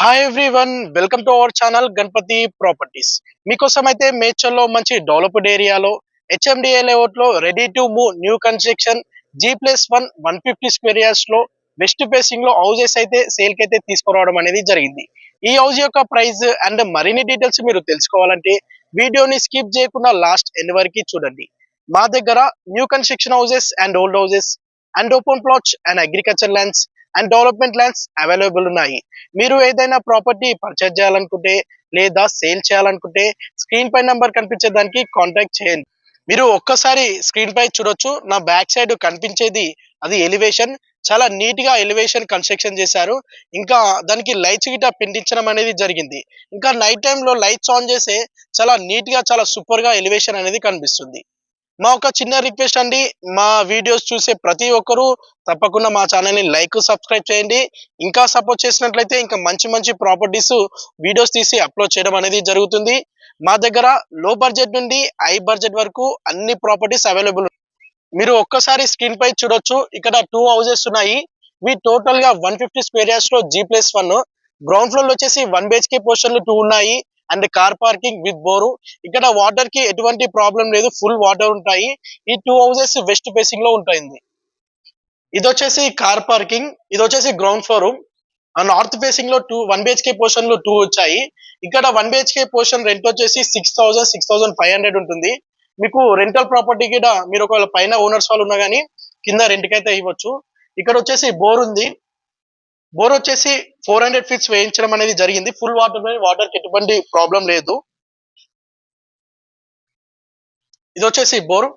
Hi everyone welcome to our channel Ganapati properties మీకోసం అయితే మేడ్చల్లో మంచి డెవలప్డ్ ఏరియాలో హెచ్ఎండిఏ లేఅవుట్లో ready to move new construction G plus one one fifty square బెస్ట్లో west ఫేసింగ్లో houses అయితే సేల్కి అయితే తీసుకురావడం అనేది జరిగింది. ఈ హౌస్ యొక్క ప్రైస్ అండ్ మరిన్ని డీటెయిల్స్ మీరు తెలుసుకోవాలంటే వీడియోని స్కిప్ చేయకుండా లాస్ట్ ఎన్ వరకు చూడండి. మా దగ్గర new construction houses and old houses and open plots and agriculture lands and development lands available ఉన్నాయి. మీరు ఏదైనా ప్రాపర్టీ పర్చేజ్ చేయాలనుకుంటే లేదా సేల్ చేయాలనుకుంటే స్క్రీన్ పై నంబర్ కనిపించే దానికి కాంటాక్ట్ చేయండి. మీరు ఒక్కసారి స్క్రీన్ పై చూడొచ్చు. నా బ్యాక్ సైడ్ కనిపించేది అది ఎలివేషన్. చాలా నీట్గా ఎలివేషన్ కన్స్ట్రక్షన్ చేశారు. ఇంకా దానికి లైట్స్ గిట్ట పిండించడం అనేది జరిగింది. ఇంకా నైట్ టైంలో లైట్స్ ఆన్ చేస్తే చాలా నీట్గా చాలా సూపర్గా ఎలివేషన్ అనేది కనిపిస్తుంది. మా ఒక చిన్న రిక్వెస్ట్ అండి. మా వీడియోస్ చూసే ప్రతి ఒక్కరూ తప్పకుండా మా ఛానల్ని లైక్ సబ్స్క్రైబ్ చేయండి. ఇంకా సపోర్ట్ చేసినట్లయితే ఇంకా మంచి మంచి ప్రాపర్టీస్ వీడియోస్ తీసి అప్లోడ్ చేయడం అనేది జరుగుతుంది. మా దగ్గర లో బడ్జెట్ నుండి హై బడ్జెట్ వరకు అన్ని ప్రాపర్టీస్ అవైలబుల్ మీరు ఒక్కసారి స్క్రీన్ పై చూడొచ్చు. ఇక్కడ టూ హౌజెస్ ఉన్నాయి. ఇవి టోటల్గా వన్ ఫిఫ్టీ స్క్వేర్ ఇయర్స్లో జీ ప్లస్ వన్ గ్రౌండ్ ఫ్లోర్లో వచ్చేసి వన్ బిహెచ్కే పోర్షన్లు టూ ఉన్నాయి. And car parking with bore. ఇక్కడ వాటర్కి ఎటువంటి ప్రాబ్లం లేదు. ఫుల్ వాటర్ ఉంటాయి. ఈ టూ హౌసెస్ వెస్ట్ ఫేసింగ్లో ఉంటాయి ఇది వచ్చేసి కార్ పార్కింగ్ ఇది వచ్చేసి గ్రౌండ్ ఫ్లోర్ నార్త్ ఫేసింగ్లో టూ వన్ బిహెచ్కే పోర్షన్లో టూ వచ్చాయి. ఇక్కడ వన్ బిహెచ్కే పోర్షన్ రెంట్ వచ్చేసి six thousand six thousand five hundred ఉంటుంది. మీకు రెంటల్ ప్రాపర్టీ కూడా మీరు ఒకవేళ పైన ఓనర్స్ వాళ్ళు ఉన్నా కానీ కింద రెంట్కి అయితే ఇవ్వచ్చు. ఇక్కడ వచ్చేసి బోర్ ఉంది. బోర్ వచ్చేసి ఫోర్ హండ్రెడ్ ఫీట్స్ వేయించడం అనేది జరిగింది. ఫుల్ వాటర్ వాటర్కి ఎటువంటి ప్రాబ్లం లేదు. ఇది వచ్చేసి బోర్.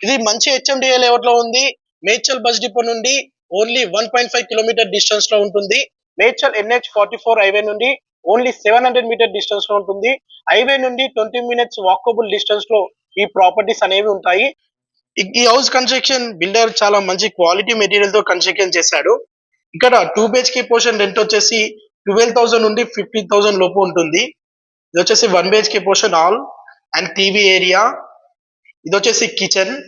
ఇది మంచి హెచ్ఎండిఏ లేఅవుట్లో ఉంది. మేడ్చల్ బస్ డిపో నుండి only one point five kilometer డిస్టెన్స్లో ఉంటుంది. Medchal NH forty four highway నుండి ఓన్లీ సెవెన్ హండ్రెడ్ మీటర్ డిస్టెన్స్లో ఉంటుంది. హైవే నుండి ట్వంటీ మినిట్స్ వాకబుల్ డిస్టెన్స్లో ఈ ప్రాపర్టీస్ అనేవి ఉంటాయి. ఈ- హౌస్ కన్స్ట్రక్షన్ బిల్డర్ చాలా మంచి క్వాలిటీ మెటీరియల్తో కన్స్ట్రక్షన్ చేశాడు. ఇక్కడ టూ బిహెచ్కే పోర్షన్ రెంట్ వచ్చేసి ట్వెల్వ్ థౌసండ్ నుండి ఫిఫ్టీన్ థౌసండ్ లోపు ఉంటుంది. ఇది వచ్చేసి one BHK portion hall and TV area ఇది వచ్చేసి కిచెన్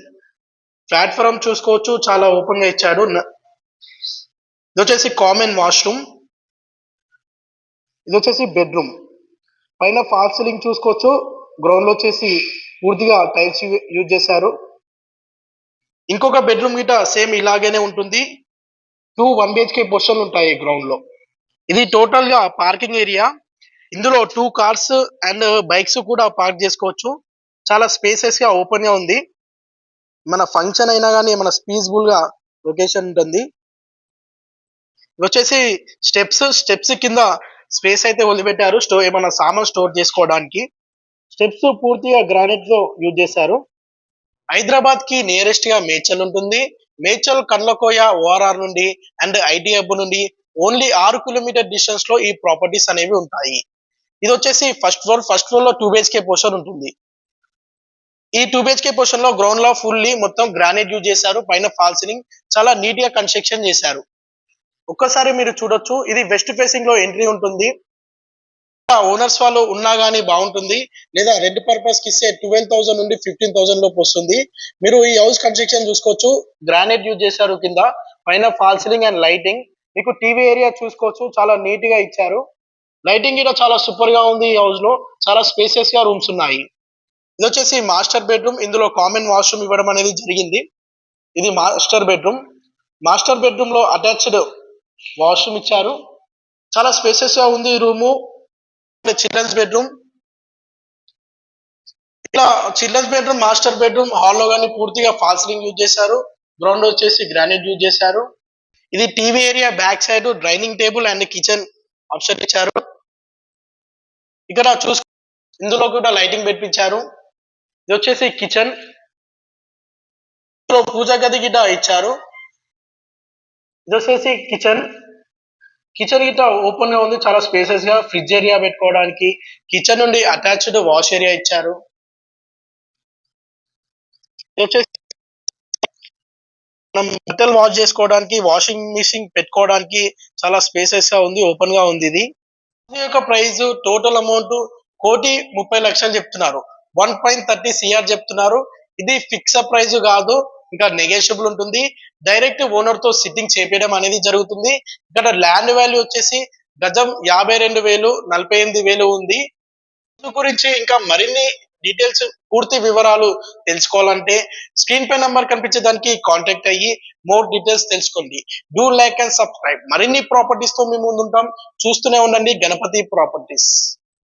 ప్లాట్ఫామ్ చూసుకోవచ్చు చాలా ఓపెన్గా ఇచ్చాడు. ఇది వచ్చేసి కామన్ వాష్రూమ్ ఇది వచ్చేసి బెడ్రూమ్ పైన ఫాల్ సీలింగ్ చూసుకోవచ్చు. గ్రౌండ్లో వచ్చేసి పూర్తిగా టైల్స్ యూజ్ చేశారు. ఇంకొక బెడ్రూమ్ గిట సేమ్ ఇలాగేనే ఉంటుంది. టూ వన్ బిహెచ్కే పోర్షన్ ఉంటాయి గ్రౌండ్లో. ఇది టోటల్గా పార్కింగ్ ఏరియా ఇందులో టూ కార్స్ అండ్ బైక్స్ కూడా పార్క్ చేసుకోవచ్చు. చాలా స్పేసెస్గా ఓపెన్గా ఉంది. మన ఫంక్షన్ అయినా కానీ మన పీస్ఫుల్గా లొకేషన్ ఉంటుంది. వచ్చేసి స్టెప్స్ స్టెప్స్ కింద స్పేస్ అయితే వదిలిపెట్టారు. స్టోర్ ఏమైనా సామాన్ స్టోర్ చేసుకోవడానికి. స్టెప్స్ పూర్తిగా గ్రానైట్తో యూజ్ చేశారు. హైదరాబాద్కి నియరెస్ట్గా మేచల్ ఉంటుంది మేచల్ కండ్లకోయ ఓఆర్ఆర్ నుండి అండ్ ఐటీ హబ్ నుండి ఓన్లీ ఆరు కిలోమీటర్ డిస్టెన్స్లో ఈ ప్రాపర్టీస్ అనేవి ఉంటాయి. ఇది వచ్చేసి ఫస్ట్ ఫ్లోర్ ఫస్ట్ ఫ్లోర్లో టూ బిహెచ్కే పోర్షన్ ఉంటుంది. ఈ టూ బిహెచ్కే పోర్షన్లో గ్రౌండ్లో ఫుల్లీ మొత్తం గ్రానైట్ యూజ్ చేశారు. పైన ఫాల్ సీలింగ్ చాలా నీట్గా కన్స్ట్రక్షన్ చేశారు. ఒక్కసారి మీరు చూడొచ్చు. ఇది వెస్ట్ ఫేసింగ్లో ఎంట్రీ ఉంటుంది. ఓనర్స్ వాళ్ళు ఉన్నా కానీ బాగుంటుంది. లేదా రెడ్ పర్పస్కి ఇస్తే ట్వెల్వ్ థౌసండ్ నుండి ఫిఫ్టీన్ థౌసండ్ లోపు వస్తుంది. మీరు ఈ హౌస్ కన్స్ట్రక్షన్ చూసుకోవచ్చు. గ్రానైట్ యూజ్ చేశారు కింద. పైన ఫాల్ సీలింగ్ అండ్ లైటింగ్ మీకు టీవీ ఏరియా చూసుకోవచ్చు. చాలా నీట్గా ఇచ్చారు. లైటింగ్ కూడా చాలా సూపర్గా ఉంది ఈ హౌస్లో. చాలా స్పేసియస్గా రూమ్స్ ఉన్నాయి. ఇది వచ్చేసి మాస్టర్ బెడ్రూమ్ ఇందులో కామన్ వాష్రూమ్ ఇవ్వడం అనేది జరిగింది. ఇది మాస్టర్ బెడ్రూమ్ మాస్టర్ బెడ్రూమ్లో అటాచ్డ్ వాష్రూమ్ ఇచ్చారు. చాలా స్పేసెస్గా ఉంది ఈ రూము చిల్డ్రన్స్ బెడ్రూమ్ ఇట్లా చిల్డ్రన్స్ బెడ్రూమ్ మాస్టర్ బెడ్రూమ్ హాల్లో కానీ పూర్తిగా ఫాల్సలింగ్ యూజ్ చేశారు. గ్రౌండ్ వచ్చేసి గ్రానైట్ యూజ్ చేశారు. ఇది TV area back side dining table and kitchen option ఇచ్చారు. ఇక్కడ చూస్ ఇందులో కూడా లైటింగ్ పెట్టించారు. ఇది వచ్చేసి కిచెన్ పూజ గది గిట్ట ఇచ్చారు. ఇది వచ్చేసి కిచెన్ కిచెన్ గిట్ట ఓపెన్గా ఉంది. చాలా స్పేసెస్గా ఫ్రిడ్జ్ ఏరియా పెట్టుకోవడానికి. కిచెన్ నుండి అటాచ్డ్ వాష్ ఏరియా ఇచ్చారు. మనం బట్టలు వాష్ చేసుకోవడానికి వాషింగ్ మిషన్ పెట్టుకోవడానికి చాలా స్పేసెస్గా ఉంది ఓపెన్గా ఉంది ఇది. యొక్క ప్రైస్ టోటల్ అమౌంట్ కోటి ముప్పై లక్షలు చెప్తున్నారు. వన్ పాయింట్ థర్టీ సిఆర్ చెప్తున్నారు. ఇది ఫిక్స్ ప్రైస్ కాదు. ఇంకా నెగోషియబుల్ ఉంటుంది. డైరెక్ట్ ఓనర్తో సిట్టింగ్ చేపించడం అనేది జరుగుతుంది. ఇక్కడ ల్యాండ్ వాల్యూ వచ్చేసి గజం యాభై రెండు వేలు నలభై ఎనిమిది వేలు ఉంది. గురించి ఇంకా మరిన్ని డీటెయిల్స్ పూర్తి వివరాలు తెలుసుకోవాలంటే స్క్రీన్ పై నంబర్ కనిపించే దానికి కాంటాక్ట్ అయ్యి మోర్ డీటెయిల్స్ తెలుసుకోండి. డూ లైక్ అండ్ సబ్స్క్రైబ్ మరిన్ని ప్రాపర్టీస్తో మేము ముందుంటాం. చూస్తూనే ఉండండి గణపతి ప్రాపర్టీస్